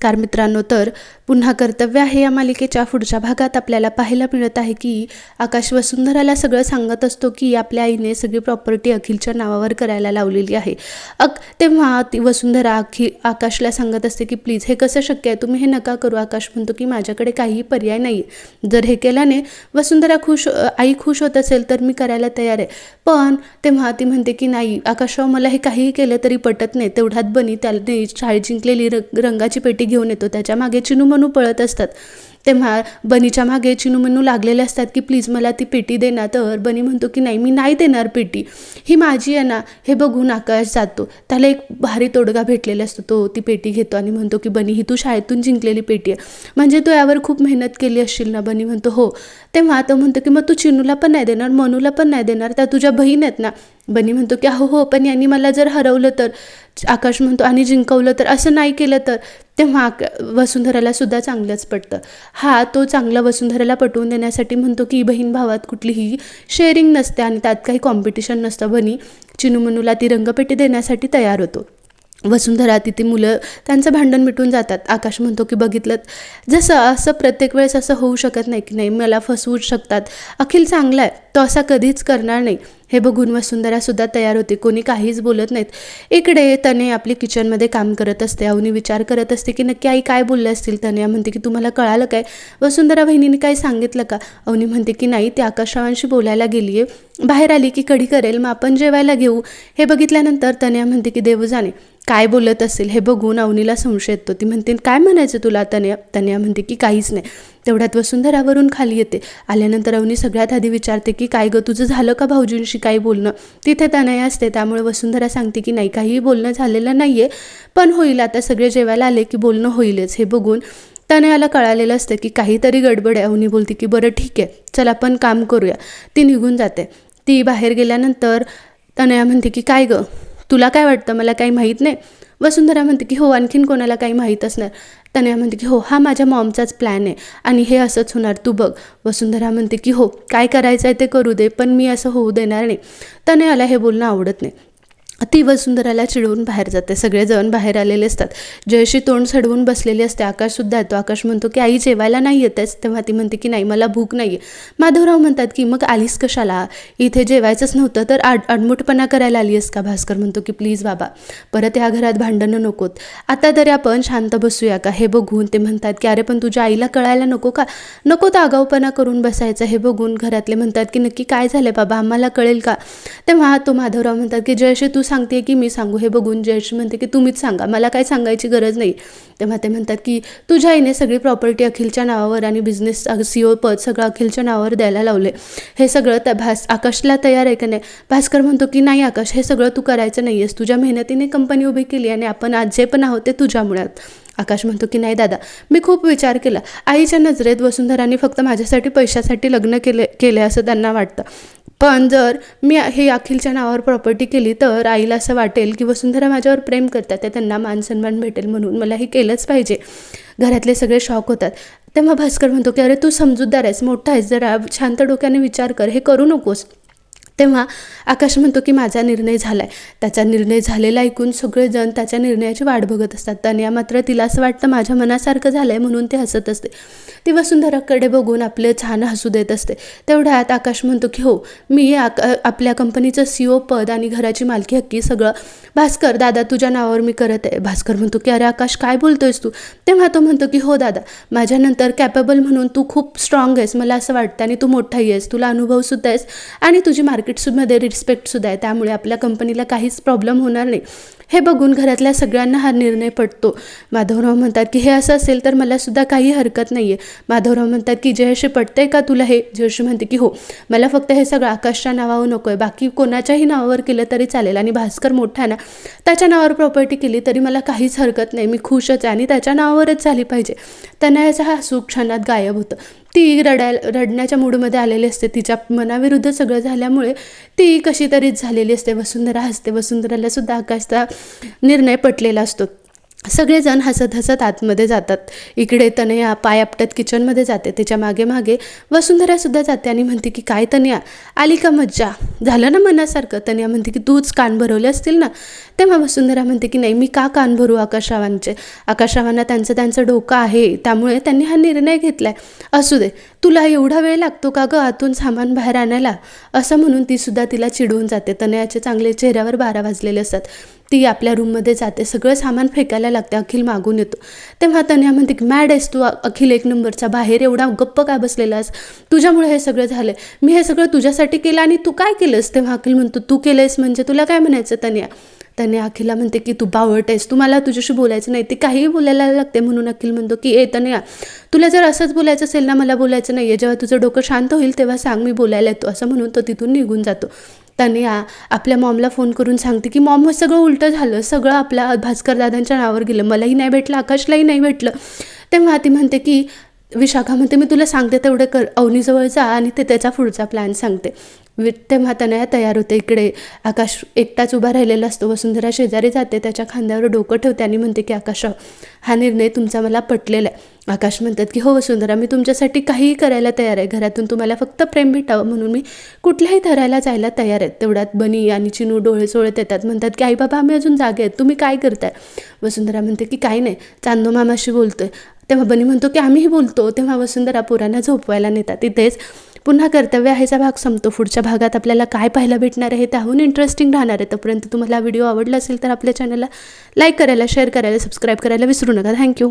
Car मित्रांनो तर पुन्हा कर्तव्य आहे या मालिकेच्या पुढच्या भागात. आपल्याला पाहायला मिळत आहे की आकाश वसुंधराला सगळं सांगत असतो की आपल्या आईने सगळी प्रॉपर्टी अखिलच्या नावावर करायला लावलेली आहे. अक तेव्हा ती वसुंधरा अखिल आकाशला सांगत असते की प्लीज हे कसं शक्य आहे? तुम्ही हे नका करू. आकाश म्हणतो की माझ्याकडे काहीही पर्याय नाही जर हे केल्याने वसुंधरा खुश आई खुश होत असेल तर मी करायला तयार आहे. पण तेव्हा ती म्हणते की नाही आकाशराव मला हे काहीही केलं तरी पटत नाही. तेवढ्यात बनी त्याने शाळेत जिंकलेली रंगाची पेटी घेऊन येतो. त्याच्यामागे चिनूमनू पळत असतात. तेव्हा बनीच्या मागे चिनूमनू लागलेले असतात की प्लीज मला ती पेटी देणार तर. बनी म्हणतो की नाही मी नाही देणार पेटी. ही माझी आहे ना हे बघून आकाश जातो. त्याला एक भारी तोडगा भेटलेला असतो. तो ती पेटी घेतो आणि म्हणतो की बनी ही तू शाळेतून जिंकलेली पेटी आहे. म्हणजे तू यावर खूप मेहनत केली असशील ना बनी म्हणतो. हो. तेव्हा तो म्हणतो की मग तू चिनूला पण नाही देणार मनूला पण नाही देणार त्या तुझ्या बहीण आहेत ना बनी म्हणतो की हो हो पण यांनी मला जर हरवलं तर आकाश म्हणतो आणि जिंकवलं तर असं नाही केलं तर तेव्हा आक वसुंधराला सुद्धा चांगलंच पडतं हा तो चांगला वसुंधराला पटवून देण्यासाठी म्हणतो की बहीण भावात कुठलीही शेअरिंग नसते आणि त्यात काही कॉम्पिटिशन नसतं बनी चिनूमनूला ती रंगपेटी देण्यासाठी तयार होतो. वसुंधरा तिथे मुलं त्यांचं भांडण मिटून जातात. आकाश म्हणतो की बघितलं जसं असं प्रत्येक वेळेस असं होऊ शकत नाही की नाही मला फसवू शकतात. अखिल चांगला आहे तो असा कधीच करणार नाही. हे बघून वसुंधरासुद्धा तयार होते. कोणी काहीच बोलत नाहीत. इकडे तने आपली किचनमध्ये काम करत असते. अवनी विचार करत असते की नक्की आई काय बोलले असतील? तने म्हणते की तुम्हाला कळालं काय? वसुंधरा बहिणीने काय सांगितलं का? अवनी म्हणते की नाही ती आकाशरावांशी बोलायला गेली आहे बाहेर आली की कढी करेल मग आपण जेवायला घेऊ. हे बघितल्यानंतर तन्या म्हणते की देव जाणे. काय बोलत असेल हे बघून अवनीला संशय येतो. ती म्हणते काय म्हणायचं तुला? तन्या तन्या म्हणते की काहीच नाही. तेवढ्यात वसुंधरावरून खाली येते. आल्यानंतर अवनी सगळ्यात आधी विचारते की काय गं तुझं झालं का भाऊजींशी काही बोलणं? तिथे तनया असते त्यामुळे वसुंधरा सांगते की नाही काहीही बोलणं झालेलं नाही आहे पण होईल. आता सगळे जेवायला आले की बोलणं होईलच. हे बघून तनयाला कळालेलं असतं की काहीतरी गडबड आहे. अवनी बोलते की बरं ठीक आहे. चल आपण काम करूया. ती निघून जाते. ती बाहेर गेल्यानंतर तनया म्हणते की काय गं? तुला काय वाटतं? मला काही माहीत नाही. वसुंधरा म्हणते की हो आणखीन कोणाला काही माहीत असणार तनया म्हणते की हो हा माझ्या मॉमचाच प्लॅन आहे आणि हे असंच होणार. तू बघ. वसुंधरा म्हणते की हो काय करायचं आहे ते करू दे पण मी असं होऊ देणार नाही. तनयाला हे बोलणं आवडत नाही. ती वसुंधराला चिडवून बाहेर जाते. सगळेजण बाहेर आलेले असतात. जयशी तोंड सडवून बसलेली असते. आकाशसुद्धा येतो. आकाश म्हणतो की आई जेवायला नाही येतेच तेव्हा ती म्हणते की नाही मला भूक नाही आहे माधवराव म्हणतात की मग आलीस कशाला? इथे जेवायचंच नव्हतं तर आड अडमुटपणा करायला आली आहेस का? भास्कर म्हणतो की प्लीज बाबा परत या घरात भांडणं नकोत. आता तरी आपण शांत बसूया का? हे बघून ते म्हणतात की अरे पण तुझ्या आईला कळायला नको का? नको तर आगाऊपणा करून बसायचं. हे बघून घरातले म्हणतात की नक्की काय झालं बाबा? आम्हाला कळेल का? तेव्हा तो माधवराव म्हणतात की जयशी तू सांगते की मी सांगू हे बघून जयश्री म्हणते की तुम्हीच सांगा मला काय सांगायची गरज नाही. तेव्हा ते म्हणतात की तुझ्या आईने सगळी प्रॉपर्टी अखिलच्या नावावर आणि बिझनेस सी ओ पद सगळं अखिलच्या नावावर द्यायला लावले हे सगळं त्या भास आकाशला तयार आहे का नाही? भास्कर म्हणतो की नाही आकाश हे सगळं तू करायचं नाही आहेस तुझ्या मेहनतीने कंपनी उभी केली आणि आपण आज जे पण आहोत ते तुझ्यामुळेत आकाश म्हणतो की नाही दादा मी खूप विचार केला. आईच्या नजरेत वसुंधराने फक्त माझ्यासाठी पैशासाठी लग्न केले केले असं त्यांना वाटतं. पण जर मी हे अखिलच्या नावावर प्रॉपर्टी केली तर आईला असं वाटेल की वसुंधरा माझ्यावर प्रेम करतात ते त्यांना मान सन्मान भेटेल म्हणून. मला हे केलंच पाहिजे. घरातले सगळे शॉक होतात. तेव्हा भास्कर म्हणतो की अरे तू समजूतदार आहेस मोठा आहेस जरा शांत डोक्याने विचार कर. हे करू नकोस. तेव्हा आकाश म्हणतो की माझा निर्णय झाला आहे त्याचा निर्णय झालेला ऐकून सगळेजण त्याच्या निर्णयाची वाट बघत असतात. तन्या मात्र तिला असं वाटतं माझ्या मनासारखं झालं आहे म्हणून ते हसत असते. ती वसुंधराकडे बघून आपले छान हसू देत असते. तेवढ्यात आकाश म्हणतो की हो मी आका आपल्या कंपनीचं सी ओ पद आणि घराची मालकी हक्की सगळं भास्कर दादा तुझ्या नावावर मी करत आहे. भास्कर म्हणतो की अरे आकाश काय बोलतोयस तू? तेव्हा तो म्हणतो की हो दादा माझ्यानंतर कॅपेबल म्हणून तू खूप स्ट्रॉंग आहेस. मला असं वाटतं आणि तू मोठाही आहेस. तुला अनुभवसुद्धा आहेस आणि तुझी मार्केटमध्ये रिस्पेक्टसुद्धा आहे. त्यामुळे आपल्या कंपनीला काहीच प्रॉब्लेम होणार नाही. हे बघून घरातल्या सगळ्यांना हा निर्णय पडतो माधवराव म्हणतात की हे असं असेल तर मला सुद्धा काही हरकत नाही आहे माधवराव म्हणतात की जयशी पटतंय का तुला हे? जयशी म्हणते की हो मला फक्त हे सगळं आकाशच्या नावावर नको आहे बाकी कोणाच्याही नावावर केलं तरी चालेल. आणि भास्कर मोठा ना त्याच्या नावावर प्रॉपर्टी केली तरी मला काहीच हरकत नाही. मी खुशच आहे आणि त्याच्या नावावरच झाली पाहिजे. त्यांना याचा हा सुख क्षणात गायब होतं. ती रडायला रडण्याच्या मूडमध्ये आलेली असते. तिच्या मनाविरुद्ध सगळं झाल्यामुळे ती कशी तरीच झालेली असते. वसुंधरा हसते. वसुंधराला सुद्धा आकाशचा निर्णय पटलेला असतो. सगळेजण हसत हसत आतमध्ये जातात. इकडे तनया पाय आपटत किचनमध्ये जाते. त्याच्यामागे मागे वसुंधरासुद्धा जाते आणि म्हणते की काय तनया? आली का मज्जा? झालं ना मनासारखं? तनया म्हणते की तूच कान भरवले असतील ना? तेव्हा वसुंधरा म्हणते की नाही मी का कान भरू आकाशवांचे? आकाशवांना त्यांचं त्यांचं डोकं आहे. त्यामुळे त्यांनी हा निर्णय घेतला आहे असू दे. तुला एवढा वेळ लागतो का गं आतून सामान बाहेर आणायला? असं म्हणून तीसुद्धा तिला चिडवून जाते. तनयाचे चांगले चेहऱ्यावर बारा वाजलेले असतात. ती आपल्या रूममध्ये जाते. सगळं सामान फेकायला लागते अखिल मागून येतो. तेव्हा तन्या म्हणते की मॅड आहेस तू अखिल एक नंबरचा. बाहेर एवढा गप्प काय बसलेलास तुझ्यामुळे हे सगळं झालं मी हे सगळं तुझ्यासाठी केलं आणि तू काय केलंस? तेव्हा अखिल म्हणतो तू केलंयस म्हणजे तुला काय म्हणायचं तन्या? त्याने अखिलला म्हणते की तू बावट आहेस. तू मला तुझ्याशी बोलायचं नाही. ते काहीही बोलायला लागते म्हणून अखिल म्हणतो की ए तन्या तुला जर असंच बोलायचं असेल ना मला बोलायचं नाही आहे जेव्हा तुझं डोकं शांत होईल तेव्हा सांग मी बोलायला येतो. असं म्हणून तो तिथून निघून जातो. त्याने आपल्या मॉमला फोन करून सांगते की मॉम हे सगळं उलटं झालं. सगळं आपल्या भास्कर दादांच्या नावावर गेलं. मलाही नाही भेटलं आकाशलाही नाही भेटलं. तेव्हा ती म्हणते की विशाखा म्हणते मी तुला सांगते तेवढं कर. अवनीजवळ जा आणि ते त्याचा पुढचा प्लॅन सांगते. वि तेव्हा तनया तयार होते इकडे. आकाश एकटाच उभा राहिलेला असतो. वसुंधरा शेजारी जाते. त्याच्या खांद्यावर डोकं ठेवते आणि म्हणते की आकाश हा निर्णय तुमचा मला पटलेला आहे. आकाश म्हणतात की हो वसुंधरा मी तुमच्यासाठी काहीही करायला तयार आहे. घरातून तुम्हाला फक्त प्रेम भेटावं म्हणून मी कुठल्याही थराला जायला तयार आहे. तेवढ्यात बनी आणि चिनू डोळे चोळत येतात. म्हणतात की आई बाबा आम्ही अजून जागे आहेत. तुम्ही काय करताय? वसुंधरा म्हणते की काही नाही. चांदो मामाशी बोलतोय. तेव्हा बनी म्हणतो की आम्हीही बोलतो तेव्हा वसुंधरा पोरांना झोपवायला नेतात. तिथेच पुन्हा कर्तव्य आहेचा भाग संपतो. पुढच्या भागात आपल्याला काय पाहायला भेटणार आहे त्याहून इंटरेस्टिंग राहणार आहे. तोपर्यंत तुम्हाला व्हिडिओ आवडला असेल तर आपल्या चॅनलला लाईक करायला शेअर करायला सबस्क्राईब करायला विसरू नका. थँक्यू